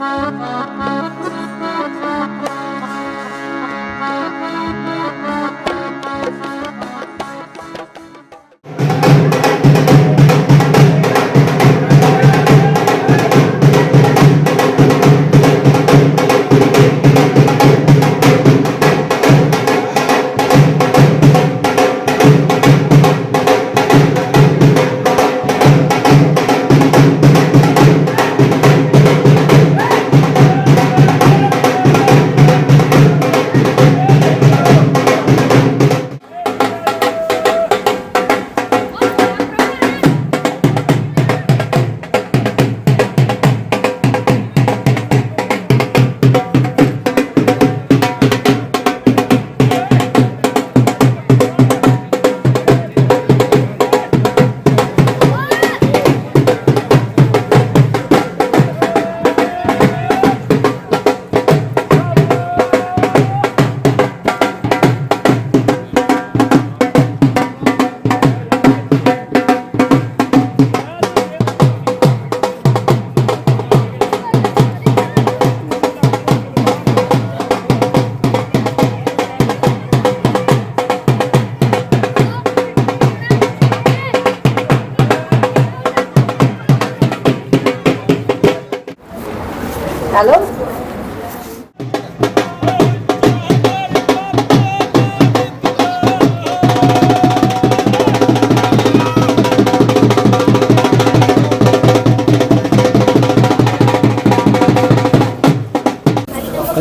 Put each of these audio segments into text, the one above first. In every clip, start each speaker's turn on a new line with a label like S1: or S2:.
S1: Thank you. Hello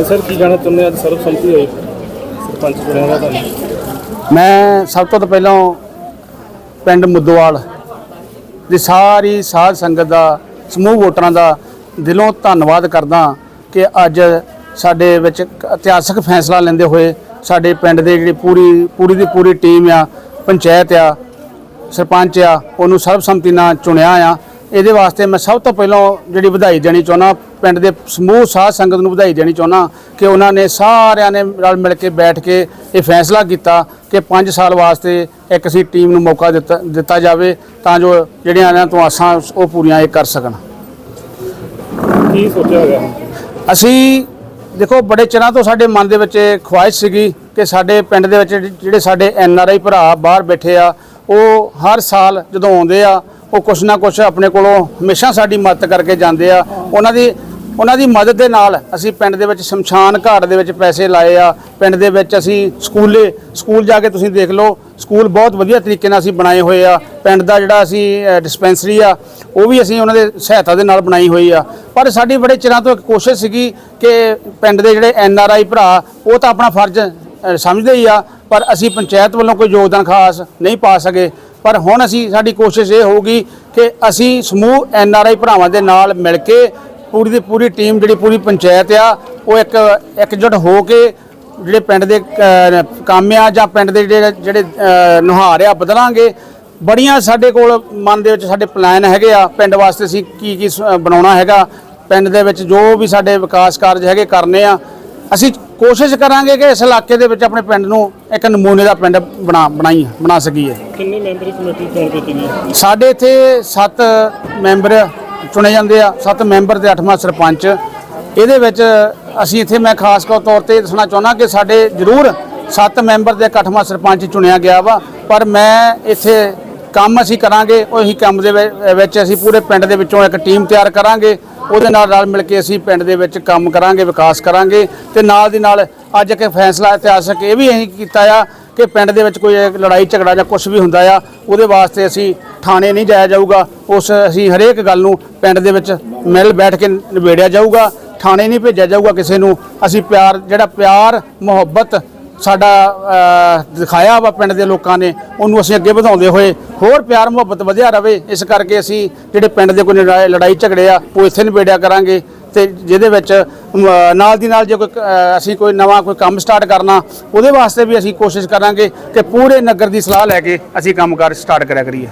S1: sir ਕੀ ਜਾਣਾ ਚਾਹੁੰਦੇ ਅੱਜ ਸਰਬ
S2: ਮੈਂ ਸਭ ਤੋਂ ਪਹਿਲਾਂ ਪਿੰਡ ਮੁੱਦਵਾਲ ਦੀ ਸਾਰੀ ਸਾਧ ਸੰਗਤ ਦਾ ਸਮੂਹ ਵੋਟਰਾਂ ਦਾ ਦਿਲੋਂ ਧੰਨਵਾਦ ਕਰਦਾ ਕਿ ਅੱਜ ਸਾਡੇ ਵਿੱਚ ਇਤਿਹਾਸਕ ਫੈਸਲਾ ਲੈਂਦੇ ਹੋਏ ਸਾਡੇ ਪਿੰਡ ਦੇ ਜਿਹੜੀ ਪੂਰੀ ਪੂਰੀ ਦੀ ਪੂਰੀ ਟੀਮ ਆ, ਪੰਚਾਇਤ ਆ, ਸਰਪੰਚ ਆ, ਉਹਨੂੰ ਸਰਬਸੰਮਤੀ ਨਾਲ ਚੁਣਿਆ ਆ। ਇਹਦੇ ਵਾਸਤੇ ਮੈਂ ਸਭ ਤੋਂ ਪਹਿਲਾਂ ਜਿਹੜੀ ਵਧਾਈ ਦੇਣੀ ਚਾਹੁੰਦਾ, ਪਿੰਡ ਦੇ ਸਮੂਹ ਸਾਧ ਸੰਗਤ ਨੂੰ ਵਧਾਈ ਦੇਣੀ ਚਾਹੁੰਦਾ ਕਿ ਉਹਨਾਂ ਨੇ ਸਾਰਿਆਂ ਨੇ ਰਲ ਮਿਲ ਕੇ ਬੈਠ ਕੇ ਇਹ ਫੈਸਲਾ ਕੀਤਾ ਕਿ 5 ਸਾਲ ਵਾਸਤੇ ਇੱਕ ਅਸੀਂ ਟੀਮ ਨੂੰ ਮੌਕਾ ਦਿੱਤਾ ਦਿੱਤਾ ਜਾਵੇ ਤਾਂ ਜੋ ਜਿਹੜੀਆਂ ਇਹਨਾਂ ਤੋਂ ਆਸਾਂ, ਉਹ ਪੂਰੀਆਂ ਇਹ ਕਰ ਸਕਣ।
S1: ਕੀ ਸੋਚਿਆ ਹੋਇਆ?
S2: ਅਸੀਂ ਦੇਖੋ, ਬੜੇ ਚਿਰਾਂ ਤੋਂ ਸਾਡੇ ਮਨ ਦੇ ਵਿੱਚ ਇਹ ਖੁਆਇਸ਼ ਸੀਗੀ ਕਿ ਸਾਡੇ ਪਿੰਡ ਦੇ ਵਿੱਚ ਜਿਹੜੇ ਸਾਡੇ ਐਨ ਆਰ ਆਈ ਭਰਾ ਬਾਹਰ ਬੈਠੇ ਆ, ਉਹ ਹਰ ਸਾਲ ਜਦੋਂ ਆਉਂਦੇ ਆ, ਉਹ ਕੁਛ ਨਾ ਕੁਛ ਆਪਣੇ ਕੋਲੋਂ ਹਮੇਸ਼ਾ ਸਾਡੀ ਮਦਦ ਕਰਕੇ ਜਾਂਦੇ ਆ। ਉਹਨਾਂ ਦੀ ਉਹਨਾਂ ਦੀ ਮਦਦ ਦੇ ਨਾਲ ਅਸੀਂ ਪਿੰਡ ਦੇ ਵਿੱਚ ਸ਼ਮਸ਼ਾਨ ਘਾਟ ਦੇ ਵਿੱਚ ਪੈਸੇ ਲਾਏ ਆ। ਪਿੰਡ ਦੇ ਵਿੱਚ ਅਸੀਂ ਸਕੂਲੇ, ਸਕੂਲ ਜਾ ਕੇ ਤੁਸੀਂ ਦੇਖ ਲਓ, ਸਕੂਲ ਬਹੁਤ ਵਧੀਆ ਤਰੀਕੇ ਨਾਲ ਅਸੀਂ ਬਣਾਏ ਹੋਏ ਆ। ਪਿੰਡ ਦਾ ਜਿਹੜਾ ਅਸੀਂ ਡਿਸਪੈਂਸਰੀ ਆ, ਉਹ ਵੀ ਅਸੀਂ ਉਹਨਾਂ ਦੇ ਸਹਾਇਤਾ ਦੇ ਨਾਲ ਬਣਾਈ ਹੋਈ ਆ। ਪਰ ਸਾਡੀ ਬੜੇ ਚਿਰਾਂ ਤੋਂ ਇੱਕ ਕੋਸ਼ਿਸ਼ ਸੀਗੀ ਕਿ ਪਿੰਡ ਦੇ ਜਿਹੜੇ ਐਨ ਆਰ ਆਈ ਭਰਾ, ਉਹ ਤਾਂ ਆਪਣਾ ਫਰਜ਼ ਸਮਝਦੇ ਹੀ ਆ, ਪਰ ਅਸੀਂ ਪੰਚਾਇਤ ਵੱਲੋਂ ਕੋਈ ਯੋਗਦਾਨ ਖਾਸ ਨਹੀਂ ਪਾ ਸਕੇ। ਪਰ ਹੁਣ ਅਸੀਂ, ਸਾਡੀ ਕੋਸ਼ਿਸ਼ ਇਹ ਹੋਊਗੀ ਕਿ ਅਸੀਂ ਸਮੂਹ ਐਨ ਆਰ ਆਈ ਭਰਾਵਾਂ ਦੇ ਨਾਲ ਮਿਲ ਕੇ ਪੂਰੀ ਦੀ ਪੂਰੀ ਟੀਮ ਜਿਹੜੀ ਪੂਰੀ ਪੰਚਾਇਤ ਆ ਉਹ ਇੱਕ ਇਕਜੁੱਟ ਹੋ ਕੇ ਜਿਹੜੇ ਪਿੰਡ ਦੇ ਕੰਮ ਆ ਜਾਂ ਪਿੰਡ ਦੇ ਜਿਹੜੇ ਜਿਹੜੇ ਨੁਹਾਰ ਆ ਬਦਲਾਂਗੇ। ਬੜੀਆਂ ਸਾਡੇ ਕੋਲ ਮਨ ਦੇ ਵਿੱਚ ਸਾਡੇ ਪਲਾਨ ਹੈਗੇ ਆ ਪਿੰਡ ਵਾਸਤੇ ਅਸੀਂ ਕੀ ਕੀ ਬਣਾਉਣਾ ਹੈਗਾ। ਪਿੰਡ ਦੇ ਵਿੱਚ ਜੋ ਵੀ ਸਾਡੇ ਵਿਕਾਸ ਕਾਰਜ ਹੈਗੇ ਕਰਨੇ ਆ ਅਸੀਂ ਕੋਸ਼ਿਸ਼ ਕਰਾਂਗੇ ਕਿ ਇਸ ਇਲਾਕੇ ਦੇ ਵਿੱਚ ਆਪਣੇ ਪਿੰਡ ਨੂੰ ਇੱਕ ਨਮੂਨੇ ਦਾ ਪਿੰਡ ਬਣਾ ਬਣਾਈ ਬਣਾ ਸਕੀਏ।
S1: ਕਿੰਨੀ ਮੈਂਬਰੀ ਕਮੇਟੀ ਚੋਣ ਕੀਤੀ ਗਈ?
S2: ਸਾਡੇ ਇੱਥੇ 7 ਮੈਂਬਰ ਚੁਣੇ ਜਾਂਦੇ ਆ, ਸੱਤ ਮੈਂਬਰ ਤੇ ਅੱਠਵਾਂ ਸਰਪੰਚ। ਇਹਦੇ ਵਿੱਚ ਅਸੀਂ ਇੱਥੇ ਮੈਂ ਖਾਸ ਤੌਰ ਤੇ ਦੱਸਣਾ ਚਾਹੁੰਦਾ ਕਿ ਸਾਡੇ ਜ਼ਰੂਰ ਸੱਤ ਮੈਂਬਰ ਤੇ 8ਵਾਂ ਸਰਪੰਚ ਚੁਣਿਆ ਗਿਆ ਵਾ, ਪਰ ਮੈਂ ਇੱਥੇ ਕੰਮ ਅਸੀਂ ਕਰਾਂਗੇ, ਉਹੀ ਕੰਮ ਦੇ ਵਿੱਚ ਅਸੀਂ ਪੂਰੇ ਪਿੰਡ ਦੇ ਵਿੱਚੋਂ ਇੱਕ ਟੀਮ ਤਿਆਰ ਕਰਾਂਗੇ। ਉਹਦੇ ਨਾਲ ਰਲ ਮਿਲ ਕੇ ਅਸੀਂ ਪਿੰਡ ਦੇ ਵਿੱਚ ਕੰਮ ਕਰਾਂਗੇ, ਵਿਕਾਸ ਕਰਾਂਗੇ ਤੇ ਨਾਲ ਦੀ ਨਾਲ ਅੱਜ ਇੱਕ ਫੈਸਲਾ ਇਤਿਹਾਸਕ ਇਹ ਵੀ ਅਸੀਂ ਕੀਤਾ ਆ ਕਿ ਪਿੰਡ ਦੇ ਵਿੱਚ ਕੋਈ ਲੜਾਈ ਝਗੜਾ ਜਾਂ ਕੁਝ ਵੀ ਹੁੰਦਾ ਆ, ਉਹਦੇ ਵਾਸਤੇ ਅਸੀਂ ਥਾਣੇ ਨਹੀਂ ਜਾਇਆ ਜਾਊਗਾ। ਉਸ ਅਸੀਂ ਹਰੇਕ ਗੱਲ ਨੂੰ ਪਿੰਡ ਦੇ ਵਿੱਚ ਮਿਲ ਬੈਠ ਕੇ ਨਿਬੇੜਿਆ ਜਾਊਗਾ। ਥਾਣੇ ਨਹੀਂ ਭੇਜਿਆ ਜਾਊਗਾ ਕਿਸੇ ਨੂੰ। ਅਸੀਂ ਪਿਆਰ, ਜਿਹੜਾ ਪਿਆਰ, ਮੁਹੱਬਤ ਸਾਡਾ ਦਿਖਾਇਆ ਵਾ ਪਿੰਡ ਦੇ ਲੋਕਾਂ ਨੇ, ਉਹਨੂੰ ਅਸੀਂ ਅੱਗੇ ਵਧਾਉਂਦੇ ਹੋਏ ਹੋਰ ਪਿਆਰ, ਮੁਹੱਬਤ ਵਧਿਆ ਰਵੇ। ਇਸ ਕਰਕੇ ਅਸੀਂ ਜਿਹੜੇ ਪਿੰਡ ਦੇ ਕੋਈ ਲੜਾਈ ਲੜਾਈ ਝਗੜੇ ਆ, ਉਹ ਇੱਥੇ ਨਿਬੇੜਿਆ ਕਰਾਂਗੇ। ਤੇ ਜਿਹਦੇ ਵਿੱਚ ਨਾਲ ਦੀ ਨਾਲ ਜੇ ਕੋਈ ਅਸੀਂ ਕੋਈ ਨਵਾਂ ਕੋਈ ਕੰਮ ਸਟਾਰਟ ਕਰਨਾ, ਉਹਦੇ ਵਾਸਤੇ ਵੀ ਅਸੀਂ ਕੋਸ਼ਿਸ਼ ਕਰਾਂਗੇ ਕਿ ਪੂਰੇ ਨਗਰ ਦੀ ਸਲਾਹ ਲੈ ਕੇ ਅਸੀਂ ਕੰਮਕਾਰ ਸਟਾਰਟ ਕਰਿਆ ਕਰੀਏ।